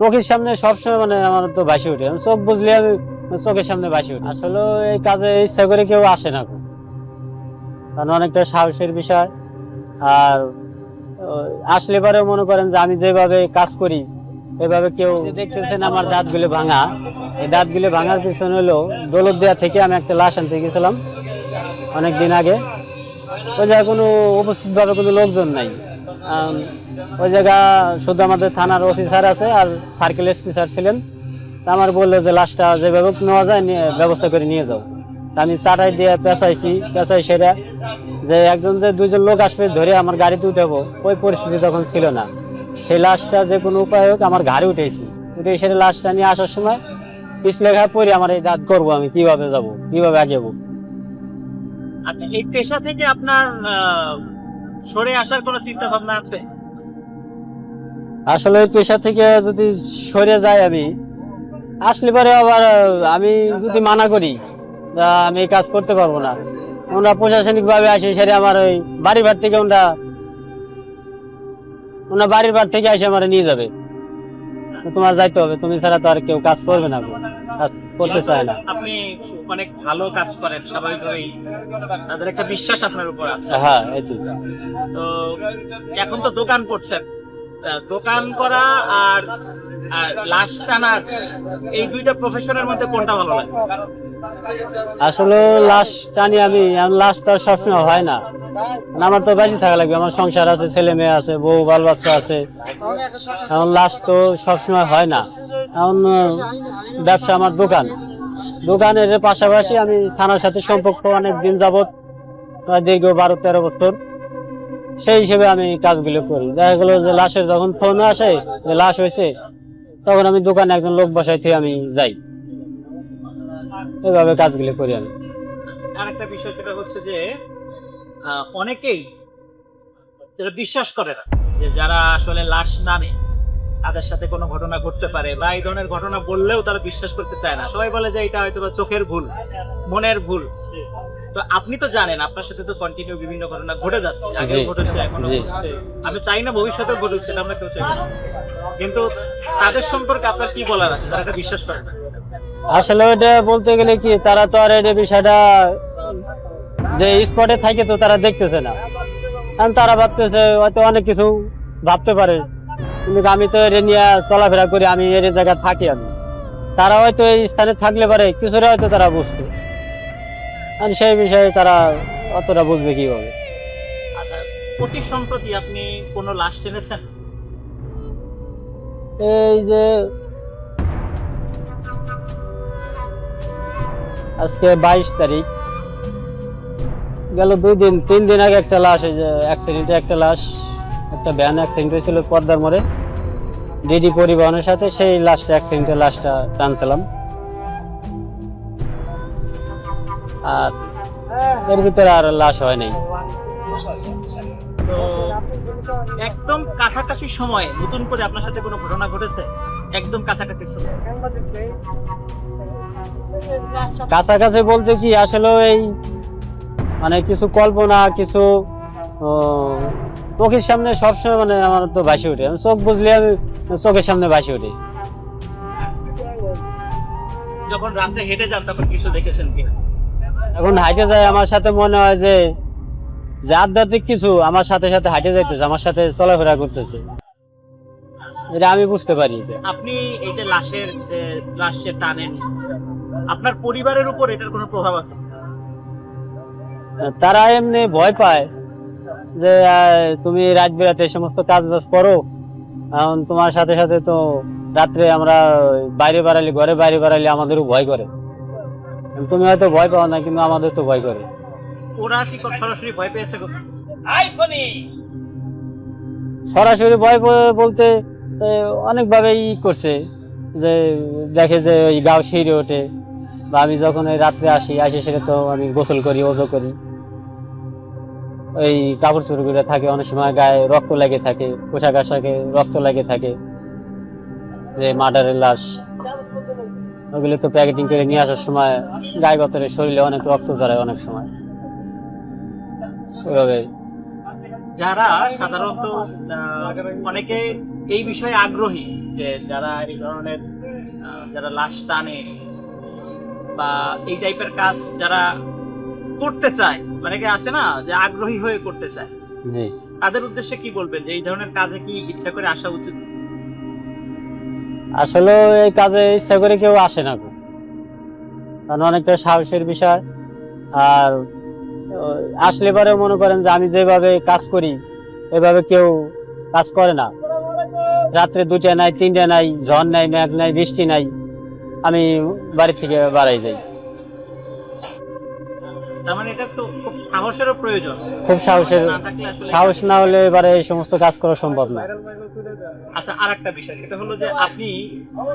চোখের সামনে সবসময় মানে আমার তো বাসি ওঠে। আমি চোখ বুঝলে আমি চোখের সামনে বাসি ওঠে আসলে এই কাজে ইচ্ছা করে কেউ আসে না কারণ অনেকটা সাহসের বিষয়। আর আসলে পরে মনে করেন যে আমি যেভাবে কাজ করি এভাবে কেউ দেখতেছেন আমার দাঁতগুলো ভাঙা। এই দাঁতগুলো ভাঙার পিছনে হলো দৌলত দেওয়া থেকে আমি একটা লাশ আনতে গেছিলাম অনেক দিন আগে। ওই জায়গায় কোনো উপস্থিতভাবে কোনো লোকজন নাই। ওই জায়গা শুধু আমাদের থানার ওসি স্যার আছে আর সার্কেল এসপি স্যার ছিলেন। তা আমার বলল যে লাশটা যেভাবে নেওয়া যায় ব্যবস্থা করে নিয়ে যাও। আমি চাটাই দিয়ে পেঁচাইছি, পেঁচাই সেটা যে একজন যে দুইজন লোক আসবে ধরে আমার গাড়িতে উঠাবো ওই পরিস্থিতি তখন ছিল না। সেই লাশটা যে কোনো উপায় হোক আমার ঘাড়ে উঠেছি। উঠে সেটা লাশটা নিয়ে আসার সময় পিছলে ঘাড় পরে আমার এই দাঁত করব আমি, কীভাবে যাব, কীভাবে আগেবো আপনি এই পেশা থেকে আপনার সরে আসার কোনো চিন্তা ভাবনা আছে? আসলে ওই পেশা থেকে যদি সরে যাই আমি আসলে পরে আবার আমি যদি মানা করি আমি কাজ করতে পারব না। ওনারা প্রশাসনিক ভাবে আসে সেটা আমার ওই বাড়ির ভাড় থেকে ওনারা ওনার বাড়ির ভাড় থেকে এসে আমার নিয়ে যাবে। তোমার যাইতে হবে তুমি ছাড়া তো আর কেউ কাজ করবে না কাজ করতে চায় না। আপনি অনেক ভালো কাজ করেন স্বাভাবিকভাবেই তাদের একটা বিশ্বাস আপনার উপর আছে। হ্যাঁ এই তো তো এখন তো দোকান করছেন আহ, দোকান করা আর লাশ টানার, এই দুইটা প্রফেশনের মধ্যে কোনটা ভালো লাগে? আসলে লাশ টানি আমি লাশ তো সবসময় হয় না। আমার তো বেঁচে থাকা লাগবে, আমার সংসার আছে, ছেলে মেয়ে আছে, বউ, বাল বাচ্চা আছে। এখন লাশ তো সবসময় হয় না। এখন ব্যবসা আমার দোকান। দোকানের পাশাপাশি আমি থানার সাথে সম্পর্ক অনেক দিন যাবৎ দীর্ঘ বারো তেরো বছর। সেই হিসেবে আমি কাজ কাজগুলো করি। দেখা গেলো যে লাশের যখন ফোন আসে, যে লাশ হয়েছে, তখন আমি দোকানে একজন লোক বসাই থেকে আমি যাই। এভাবে কাজগুলো করি আমি। আর একটা বিষয় সেটা হচ্ছে যে অনেকেই বিশ্বাস করে না যে যারা আসলে লাশ নামে, তাদের সাথে কোনো ঘটনা ঘটতে পারে বা এই ধরনের ঘটনা বললেও তারা বিশ্বাস করতে চায় না। সবাই বলে যে এটা হয়তো চোখের ভুল, মনের ভুল। তো আপনি তো জানেন আপনার সাথে তো কন্টিনিউ বিভিন্ন ঘটনা ঘটে যাচ্ছে। আগেও জি, ঘটেছে এখনও ঘটছে। আমি চাই না ভবিষ্যতেও ঘটুক সেটা আমরা কেউ চাই না। কিন্তু তাদের সম্পর্কে আপনার কি বলার আছে? যারা এটা বিশ্বাস করে না। আসলে ওটা বলতে গেলে কি তারা তো আর এটা বিষয়টা যে স্পটে থাকে তো তারা দেখতেছে না। কারণ তারা ভাবতেছে হয়তো অনেক কিছু ভাবতে পারে। কিন্তু আমি তো এটা নিয়ে চলাফেরা করি আমি এর জায়গায় থাকি আমি। তারা হয়তো এই স্থানে থাকলে পারে কিছুটা হয়তো তারা বুঝবে। আর সেই বিষয়ে তারা অতটা বুঝবে কীভাবে। আচ্ছা অতি সম্প্রতি আপনি কোনো লাশ টেনেছেন? এই যে আজকে বাইশ তারিখ। গেল দুই দিন তিন দিন আগে একটা লাশ এই যে অ্যাক্সিডেন্টে একটা লাশ একটা ভ্যান অ্যাক্সিডেন্ট হয়েছিল পদ্মার মোড়ে। ডিডি পরিবহনের সাথে সেই লাশটা অ্যাক্সিডেন্টের লাশটা টানছিলাম। আর এর ভিতরে আর লাশ হয় নাই। তো একদম কাছাকাছি সময়ে নতুন করে আপনার সাথে কোনো ঘটনা ঘটেছে? একদম কাছাকাছি সময়। কাছাকাছি বলতে কি আসলে এই মানে কিছু কল্পনা কিছু চোখের সামনে সবসময় মানে আমার তো ভাসি ওঠে। আমি চোখ বুঝলে আমি চোখের সামনে ভাসি ওঠে। যখন রাতে হেঁটে যান তখন কিছু দেখেছেন কিনা? এখন হাইটে যায় আমার সাথে মনে হয় যে যে আধ্যাত্মিক কিছু আমার সাথে সাথে হাইটে যাইতেছে আমার সাথে চলাফেরা করতেছে। এটা আমি বুঝতে পারি। আপনি এই যে লাশের যে লাশ যে টানেন। আপনার পরিবারের উপর এটার কোনো প্রভাব আছে? তারা এমনি ভয় পায় যে তুমি রাত বেরাতে এই সমস্ত কাজ বাজ করো। এখন তোমার সাথে সাথে তো রাত্রে আমরা বাইরে বেড়ালি ঘরে বাইরে বেড়ালি আমাদেরও ভয় করে। তুমি হয়তো ভয় পাও না কিন্তু আমাদের তো ভয় করে। ওরা কি সরাসরি ভয় পেয়েছে? সরাসরি ভয় বলতে অনেক ভাবে ই করছে যে দেখে যে ওই গাও শিরে ওঠে। বা আমি যখন ওই রাত্রে আসি আসি সেটা তো আমি গোসল করি ওজো করি। ওই কাপড় করে থাকে অনেক সময় গায়ে রক্ত লেগে থাকে পোশাক আশাকে রক্ত লেগে থাকে। যে মার্ডারের লাশ। ওগুলো তো প্যাকেটিং করে নিয়ে আসার সময় গায়ে গতরে শরীরে অনেক রক্ত ধরায় অনেক সময়। ওইভাবে যারা সাধারণত অনেকে এই বিষয়ে আগ্রহী যে যারা এই ধরনের যারা লাশ টানে বা এই টাইপের কাজ যারা করতে চায় অনেকে আছে না যে আগ্রহী হয়ে করতে চায়। তাদের উদ্দেশ্যে কি বলবেন যে এই ধরনের কাজে কি ইচ্ছা করে আসা উচিত? আসলে এই কাজে ইচ্ছা করে কেউ আসে না কারণ অনেকটা সাহসের বিষয়। আর আসলে পরে মনে করেন যে আমি যেভাবে কাজ করি, এভাবে কেউ কাজ করে না। রাত্রে দুটা নাই, তিনটা নাই, ঝড় নাই, মেঘ নাই, বৃষ্টি নাই, আমি বাড়ি থেকে বাড়াই যাই। তার মানে এটা তো খুব সাহসেরও প্রয়োজন। খুব সাহসের সাহস না হলে এবারে এই সমস্ত কাজ করা সম্ভব না। আচ্ছা আর একটা বিষয় সেটা হলো যে আপনি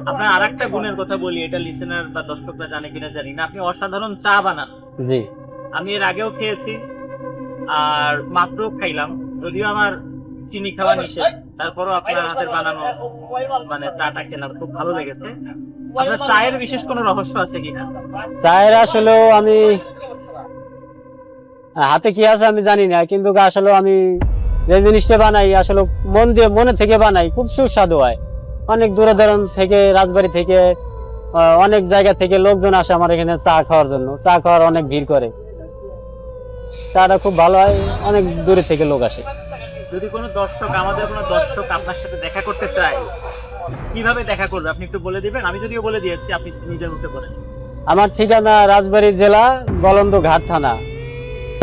আপনার আর একটা গুণের কথা বলি এটা লিসেনার বা দর্শকরা জানে কিনা জানি না। আপনি অসাধারণ চা বানান। জি। আমি এর আগেও খেয়েছি আর মাত্র খাইলাম। যদিও আমার চিনি খাওয়া নিষেধ তারপরও আপনার হাতের বানানো মানে চাটা খেলাম খুব ভালো লেগেছে। আপনার চায়ের বিশেষ কোনো রহস্য আছে কিনা? চায়ের আসলেও আমি হাতে কি আছে আমি জানি না কিন্তু আসলে আমি যে জিনিসটা বানাই আসলে মন দিয়ে মনে থেকে বানাই খুব সুস্বাদু হয়। অনেক দূরে দূরান্ত থেকে রাজবাড়ি থেকে অনেক জায়গা থেকে লোকজন আসে আমার এখানে চা খাওয়ার জন্য। চা খাওয়ার অনেক ভিড় করে। চাটা খুব ভালো হয় অনেক দূরে থেকে লোক আসে। যদি কোনো দর্শক আমাদের কোনো দর্শক আপনার সাথে দেখা করতে চায় কীভাবে দেখা করবে? আপনি একটু বলে দিবেন? আমি যদিও বলে দিয়েছি আপনি নিজের মুখে বলেন। আমার ঠিকানা রাজবাড়ী জেলা গলন্দ ঘাট থানা।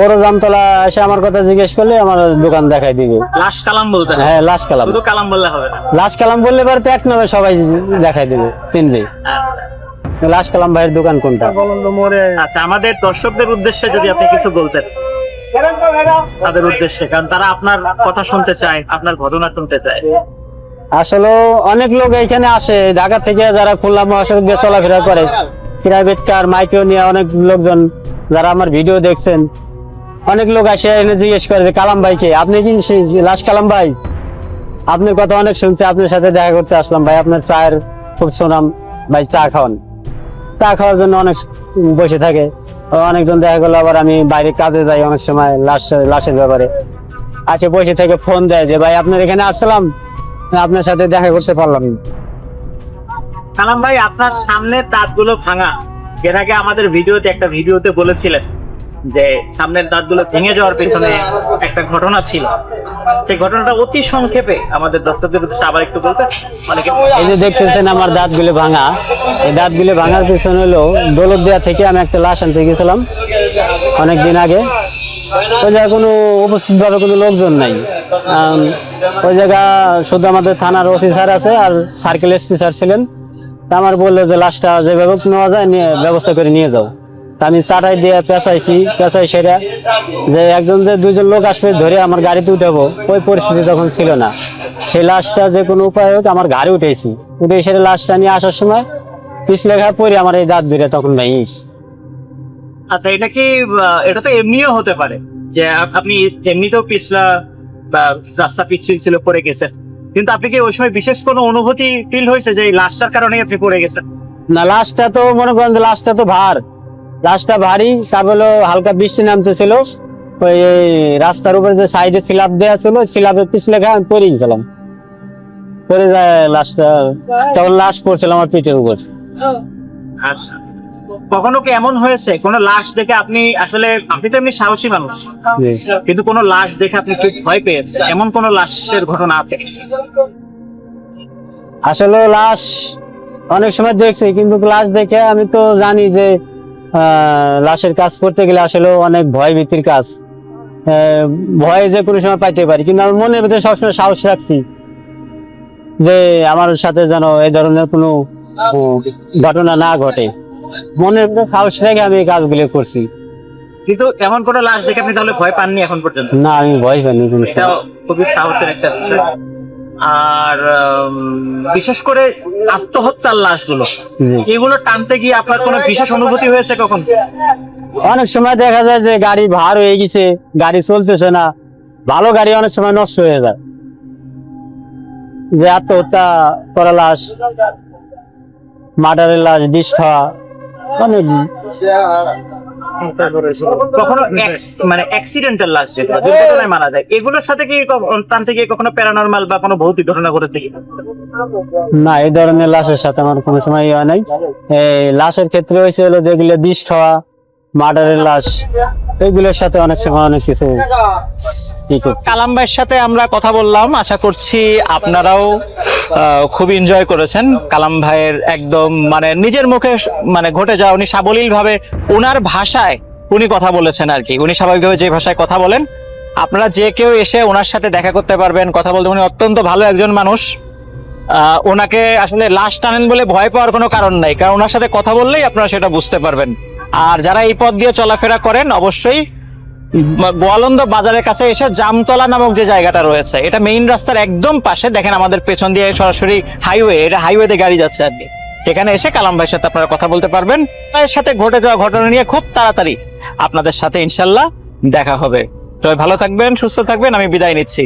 বড় জামতলা এসে আমার কথা জিজ্ঞেস করলে আমার দোকান দেখাই দিবে। লাশ কালাম বলতে হ্যাঁ লাশ কালাম। শুধু কালাম বললে হবে না। লাশ কালাম বললে পরে তো এক নামে সবাই দেখাই দেবে চিনবে লাশ কালাম ভাইয়ের দোকান কোনটা? আচ্ছা আমাদের দর্শকদের উদ্দেশ্যে যদি আপনি কিছু বলতেন। তাদের উদ্দেশ্যে কারণ তারা আপনার কথা শুনতে চায় আপনার ঘটনা শুনতে চায়। আসলে অনেক লোক এখানে আসে ঢাকা থেকে যারা খুলনা মহাসড়ক দিয়ে চলাফেরা করে। প্রাইভেট কার মাইকেও নিয়ে অনেক লোকজন যারা আমার ভিডিও দেখছেন। অনেক লোক আসে এনে জিজ্ঞেস করে কালাম ভাইকে আপনি কি লাশ কালাম ভাই? আপনার কথা অনেক শুনছি, আপনার সাথে দেখা করতে আসলাম ভাই, আপনার চায়ের খুব সুনাম, ভাই চা খাওয়ান। চা খাওয়ার জন্য অনেক বসে থাকে। অনেকজন দেখা গেলো, আবার আমি বাইরে কাজে যাই অনেক সময় লাশ, লাশের ব্যাপারে। আচ্ছা বসে থেকে ফোন দেয় যে, ভাই, আপনার এখানে আসলাম, আপনার সাথে দেখা করতে পারলাম। কালাম ভাই, আপনার সামনের দাঁতগুলো ভাঙা। এর আগে আমাদের ভিডিওতে একটা ভিডিওতে বলেছিলেন যে সামনের দাঁতগুলো ভেঙে যাওয়ার পেছনে একটা ঘটনা ছিল। সেই ঘটনাটা অতি সংক্ষেপে আমাদের দর্শকদের উদ্দেশ্যে আবার একটু বলবেন? অনেকে এই যে দেখতেছেন আমার দাঁতগুলো ভাঙা। এই দাঁতগুলো ভাঙার পিছনে হলো দৌলতদিয়া থেকে আমি একটা লাশ আনতে গেছিলাম অনেক দিন আগে। ওই জায়গায় কোনো উপস্থিত ভাবে কোনো লোকজন নাই। ওই জায়গা শুধু আমাদের থানার ওসি স্যার আছে আর সার্কেল এসপি স্যার ছিলেন। তা আমার বলল যে লাশটা যেভাবে নেওয়া যায়, নিয়ে ব্যবস্থা করে নিয়ে যাও। আমি চাটাই দিয়ে পেঁচাইছি পেঁচাই সেরা যে একজন যে দুইজন লোক আসবে ধরে আমার গাড়িতে উঠাবো ওই পরিস্থিতি তখন ছিল না। সেই লাশটা যে কোনো উপায় হোক আমার ঘাড়ে উঠেছি। উঠে সেটা লাশটা নিয়ে আসার সময় পিছলে ঘা পরে আমার এই দাঁত বেড়ে তখন ভেঙিস আচ্ছা এটা কি এটা তো এমনিও হতে পারে যে আপনি এমনিতেও পিছলা বা রাস্তা পিচ্ছিল ছিল পড়ে গেছেন। কিন্তু আপনি কি ওই সময় বিশেষ কোনো অনুভূতি ফিল হয়েছে যে এই লাশটার কারণে আপনি পড়ে গেছেন? না লাশটা তো মনে করেন লাশটা তো ভার। লাশটা ভারী তা বলো হালকা বৃষ্টি নামতেছিল ওই রাস্তার উপরে যে সাইডে স্ল্যাব দেওয়া ছিল স্ল্যাবে পিছলে আমি পরেই গেলাম। পরে যায় লাশটা তখন লাশ পড়ছিল আমার পিঠের উপর। আচ্ছা। কখনো কি এমন হয়েছে? কোনো লাশ দেখে আপনি আসলে আপনি তো এমনি সাহসী মানুষ। কিন্তু কোনো লাশ দেখে আপনি খুব ভয় পেয়েছেন? এমন কোনো লাশের ঘটনা আছে? আসলে লাশ অনেক সময় দেখছি কিন্তু লাশ দেখে আমি তো জানি যে লাশের কাজ করতে গেলে আসলে অনেক ভয় ভীতির কাজ। ভয় যে কোনো সময় পাইতে পারি কিন্তু আমি মনের ভিতরে সবসময় সাহস রাখছি যে আমার সাথে যেন এই ধরনের কোনো ঘটনা না ঘটে। মনের ভিতরে সাহস রেখে আমি এই কাজগুলো করছি। কিন্তু এমন কোনো লাশ দেখে আপনি তাহলে ভয় পাননি এখন পর্যন্ত? না আমি ভয় পাইনি কোনো খুবই সাহসের একটা বিষয়। আর বিশেষ করে আত্মহত্যার লাশগুলো। এগুলো টানতে গিয়ে আপনার কোনো বিশেষ অনুভূতি হয়েছে কখন? অনেক সময় দেখা যায় যে গাড়ি ভার হয়ে গেছে গাড়ি চলতেছে না ভালো গাড়ি অনেক সময় নষ্ট হয়ে যায়। যে আত্মহত্যা করা লাশ মার্ডারের লাশ বিষ খাওয়া অনেক। কখনো মানে অ্যাক্সিডেন্টাল লাশ যেগুলো দুর্ঘটনায় মারা যায়। এগুলোর সাথে কি তার থেকে কখনো প্যারানর্মাল বা কোনো ভৌতিক ঘটনা ঘটেছে কি না এই ধরনের লাশের সাথে আমার কোনো সময় ইয়ে নাই। এই লাশের ক্ষেত্রে হয়েছে হলো যেগুলো বিষ খাওয়া মার্ডারের লাশ এগুলোর সাথে অনেক সময় অনেক কিছু কালাম ভাইয়ের সাথে আমরা কথা বললাম। আশা করছি আপনারাও খুব এনজয় করেছেন। কালাম ভাইয়ের একদম মানে নিজের মুখে মানে ঘটে যাওয়া উনি সাবলীল ভাবে ওনার ভাষায় উনি কথা বলেছেন আর কি। উনি স্বাভাবিকভাবে যে ভাষায় কথা বলেন আপনারা যে কেউ এসে ওনার সাথে দেখা করতে পারবেন কথা বলতে। উনি অত্যন্ত ভালো একজন মানুষ। আহ, ওনাকে আসলে লাশ টানেন বলে ভয় পাওয়ার কোনো কারণ নাই কারণ ওনার সাথে কথা বললেই আপনারা সেটা বুঝতে পারবেন। আর যারা এই পথ দিয়ে চলাফেরা করেন অবশ্যই গোয়ালন্দ বাজারের কাছে এসে জামতলা নামক যে জায়গাটা রয়েছে, এটা মেইন রাস্তার একদম পাশে। দেখেন আমাদের পেছন দিয়ে সরাসরি হাইওয়ে এটা হাইওয়েতে গাড়ি যাচ্ছে আর এখানে এসে কালাম ভাইয়ের সাথে আপনারা কথা বলতে পারবেন। ভাইয়ের সাথে ঘটে যাওয়া ঘটনা নিয়ে খুব তাড়াতাড়ি আপনাদের সাথে ইনশাল্লাহ দেখা হবে। তবে ভালো থাকবেন, সুস্থ থাকবেন, আমি বিদায় নিচ্ছি।